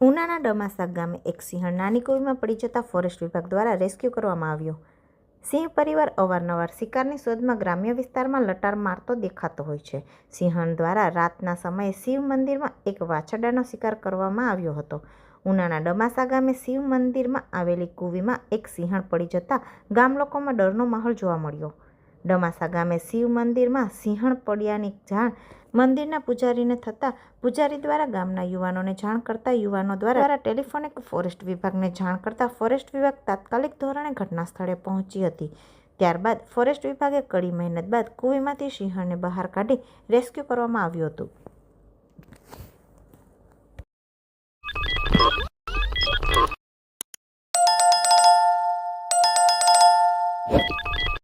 ડમાસા ગામે એક સિંહણ નાની કુવીમાં પડી જતા ફોરેસ્ટ વિભાગ દ્વારા રેસ્ક્યુ કરવામાં આવ્યો. સિંહ પરિવાર અવારનવાર શિકારની શોધમાં ગ્રામ્ય વિસ્તારમાં લટાર મારતો દેખાતો હોય છે. સિંહણ દ્વારા રાતના સમયે શિવ મંદિરમાં એક વાછરડાનો શિકાર કરવામાં આવ્યો હતો. ઉનાના ડમાસા ગામે શિવ મંદિરમાં આવેલી કુવીમાં એક સિંહણ પડી જતાં ગામ લોકોમાં ડરનો માહોલ જોવા મળ્યો. ડમાસા ગામે શિવ મંદિરમાં સિંહણ પડ્યાની જાણ મંદિરના પૂજારીને થતાં પૂજારી દ્વારા ગામના યુવાનોને જાણ કરતા યુવાનો દ્વારા ટેલિફોનિક ફોરેસ્ટ વિભાગને જાણ કરતા ફોરેસ્ટ વિભાગ તાત્કાલિક ધોરણે ઘટના સ્થળે પહોંચી હતી. ત્યારબાદ ફોરેસ્ટ વિભાગે કડી મહેનત બાદ કુવીમાંથી સિંહણને બહાર કાઢી રેસ્ક્યુ કરવામાં આવ્યું હતું.